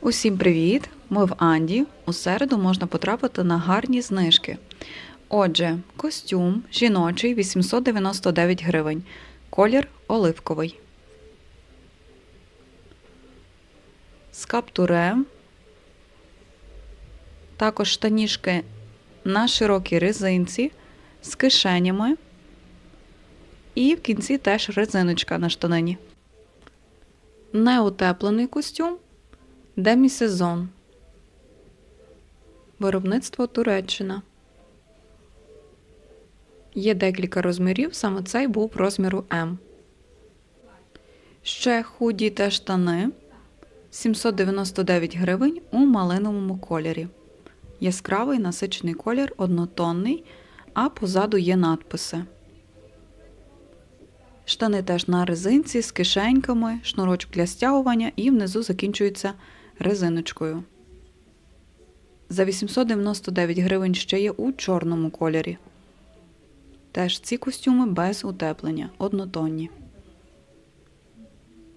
Усім привіт! Ми в Анді. У середу можна потрапити на гарні знижки. Отже, костюм жіночий 899 гривень. Колір оливковий. З каптурем. Також штанішки на широкій резинці з кишенями. І в кінці теж резиночка на штанині. Неутеплений костюм Демісезон. Виробництво Туреччина. Є декілька розмірів, саме цей був розміру М. Ще худі та штани 799 гривень у малиновому кольорі. Яскравий насичений колір однотонний, а позаду є надписи. Штани теж на резинці з кишеньками, шнурочок для стягування і внизу закінчується резиночкою. За 899 гривень ще є у чорному кольорі. Теж ці костюми без утеплення, однотонні.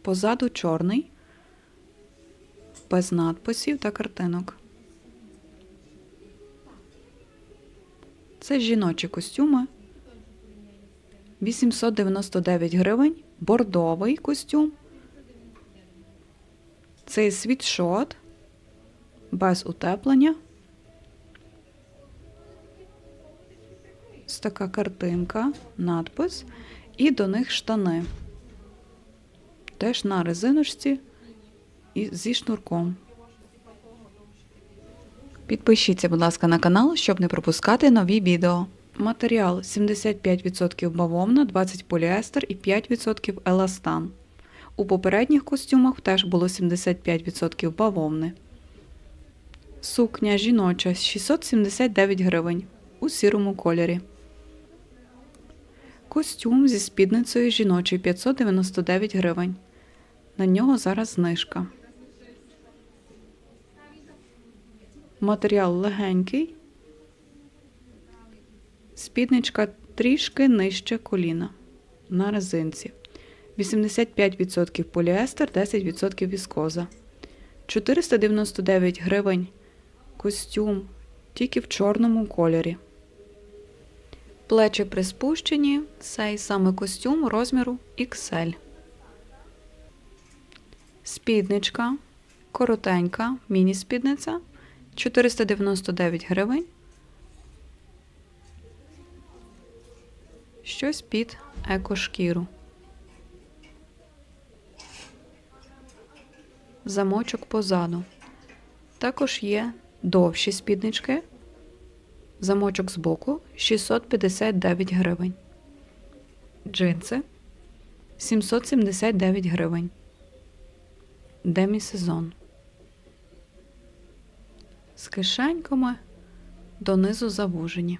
Позаду чорний, без надписів та картинок. Це жіночі костюми. 899 гривень. Бордовий костюм. Цей світшот без утеплення. Ось така картинка, надпис. І до них штани. Теж на резиночці і зі шнурком. Підпишіться, будь ласка, на канал, щоб не пропускати нові відео. Матеріал 75% бавовна, 20 поліестер і 5% еластан. У попередніх костюмах теж було 75% бавовни. Сукня жіноча 679 гривень у сірому кольорі. Костюм зі спідницею жіночий 599 гривень. На нього зараз знижка. Матеріал легенький. Спідничка трішки нижче коліна на резинці. 85% поліестер, 10% віскоза. 499 гривень костюм тільки в чорному кольорі. Плечі приспущені, цей саме костюм розміру XL. Спідничка коротенька, міні-спідниця 499 гривень. Щось під екошкіру. Замочок позаду. Також є довші спіднички. Замочок збоку 659 гривень. Джинси 779 гривень. Демісезон. З кишеньками донизу завужені.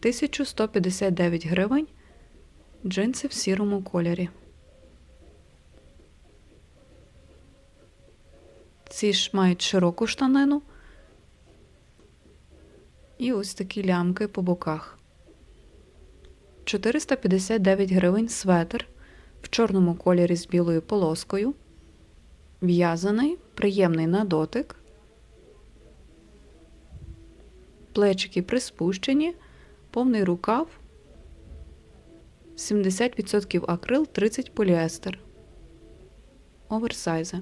Тисячу сто п'ятдесят гривень. Джинси в сірому кольорі. Ці ж мають широку штанину. І ось такі лямки по боках. 459 гривень светр в чорному кольорі з білою полоскою. В'язаний, приємний на дотик. Плечики приспущені, повний рукав. 70% акрил, 30 поліестер. Оверсайзи.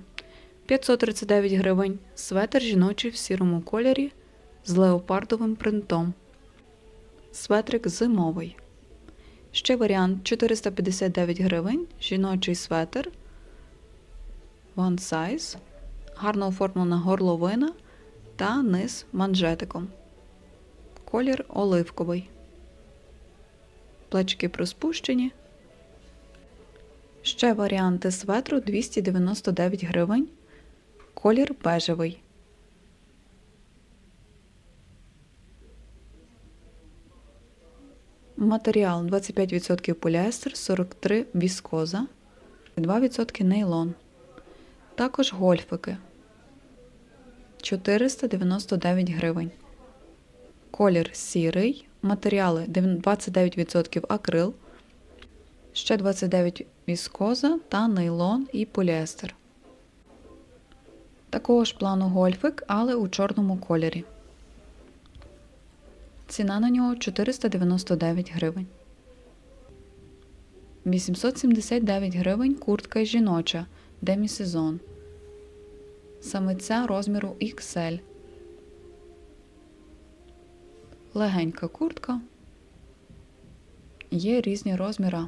539 гривень. Светр жіночий в сірому кольорі з леопардовим принтом. Светрик зимовий. Ще варіант 459 гривень. Жіночий светр. One size. Гарно оформлена горловина та низ манжетиком. Колір оливковий. Плечки приспущені. Ще варіанти светру 299 гривень. Колір бежевий. Матеріал 25% поліестер, 43 віскоза, 2% нейлон. Також гольфики 499 гривень. Колір сірий. Матеріали 29% акрил, ще 29% віскоза та нейлон і поліестер. Такого ж плану гольфик, але у чорному кольорі. Ціна на нього 499 гривень. 879 гривень куртка жіноча демісезон. Саме ця розміру XL. Легенька куртка. Є різні розміри.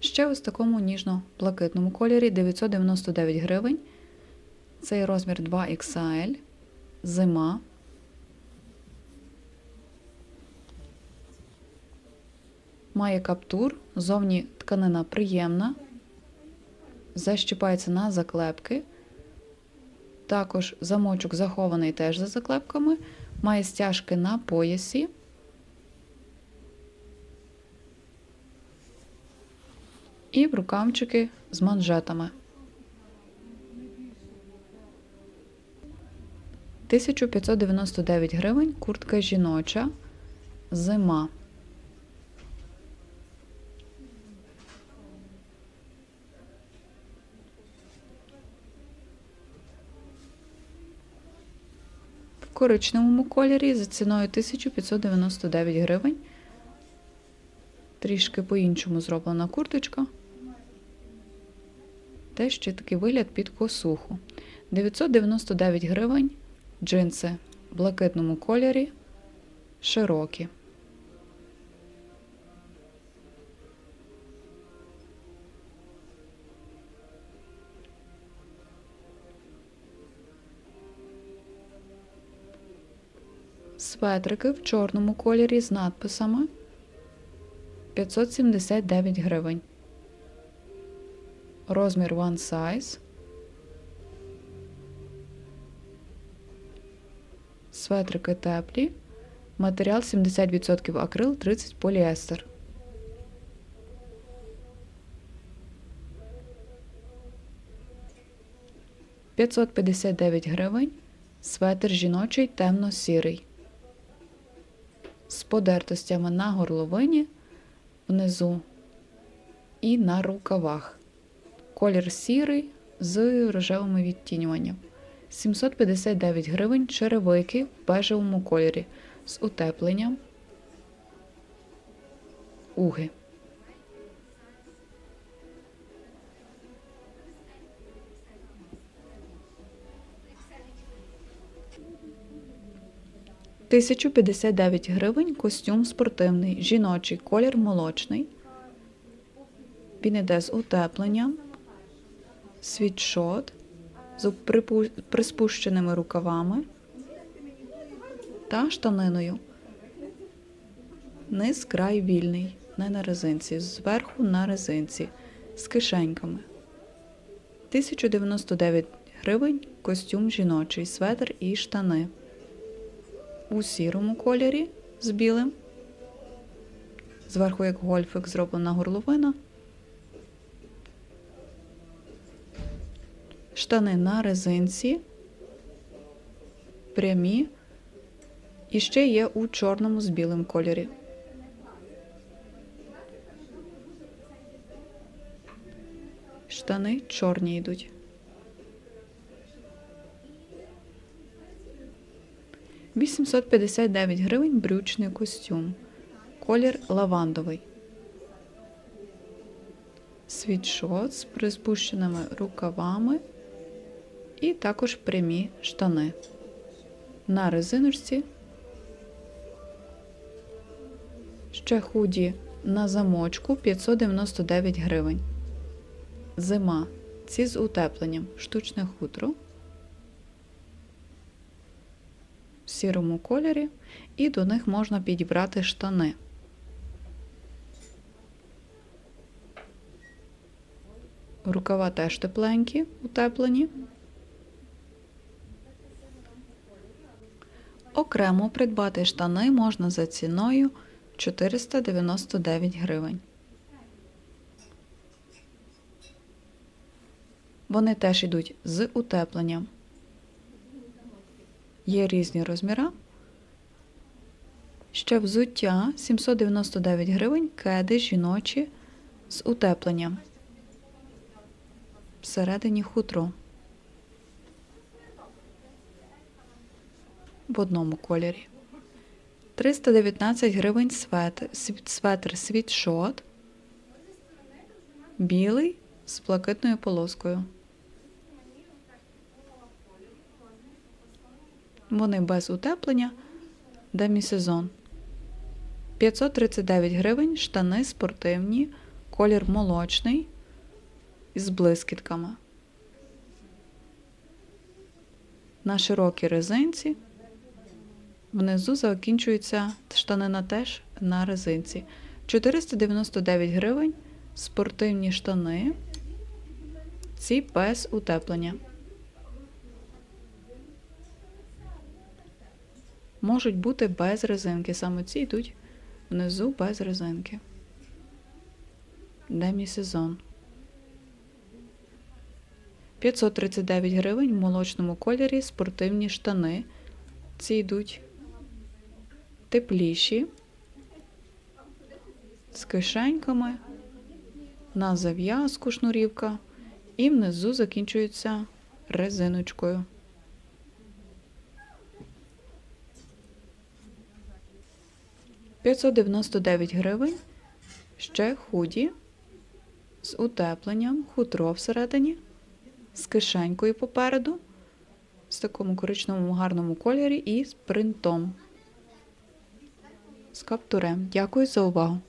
Ще ось в такому ніжно-блакитному кольорі 999 гривень. Цей розмір 2XL. Зима. Має каптур, зовні тканина приємна, защіпається на заклепки. Також замочок захований теж за заклепками, має стяжки на поясі. І рукавчики з манжетами. 1599 гривень куртка жіноча. Зима. Коричневому кольорі за ціною 1599 гривень. Трішки по-іншому зроблена курточка. Те ще такий вигляд під косуху. 999 гривень. Джинси в блакитному кольорі. Широкі. Светрики в чорному кольорі з надписами 579 гривень. Розмір one size. Светрики теплі. Матеріал 70% акрил, 30 поліестер. П'ятсот п'ятдесят дев'ять гривень. Светр жіночий темно-сірий. З подертостями на горловині, внизу і на рукавах. Колір сірий з рожевими відтінюванням. 759 гривень черевики в бежевому кольорі з утепленням. Уги. Тисячу п'ятдесят дев'ять гривень костюм спортивний, жіночий колір молочний. Він іде з утепленням, світшот з приспущеними рукавами та штаниною. Низ край вільний, не на резинці, зверху на резинці, з кишеньками. 1099 гривень костюм жіночий, светр і штани. У сірому кольорі з білим. Зверху, як гольфик, зроблена горловина. штани на резинці, прямі, і ще є у чорному з білим кольорі. Штани чорні йдуть. Вісімсот п'ятдесят дев'ять гривень брючний костюм. Колір лавандовий. Світшот з приспущеними рукавами і також прямі штани. На резиночці. Ще худі на замочку 599 гривень. Зима. Ці з утепленням. Штучне хутро. В сірому кольорі. І до них можна підібрати штани. Рукава теж тепленькі, утеплені. Окремо придбати штани можна за ціною 499 гривень. Вони теж йдуть з утепленням. Є різні розміри. Ще взуття 799 гривень, кеди жіночі з утепленням. Всередині хутро. В одному кольорі. 319 гривень светр, светр світшот. Білий з блакитною полоскою. Вони без утеплення. Демісезон. 539 гривень, штани спортивні, колір молочний із блискітками. На широкій резинці. Внизу закінчується штанина теж на резинці. 499 гривень, спортивні штани. Ці без утеплення. Можуть бути без резинки. Саме ці йдуть внизу без резинки. Демісезон. 539 гривень в молочному кольорі спортивні штани. Ці йдуть тепліші, з кишеньками, на зав'язку шнурівка, і внизу закінчується резиночкою. П'ятсот дев'яносто дев'ять гривень. Ще худі з утепленням, хутро всередині, з кишенькою попереду, в такому коричневому гарному кольорі і з принтом. З каптурем. Дякую за увагу.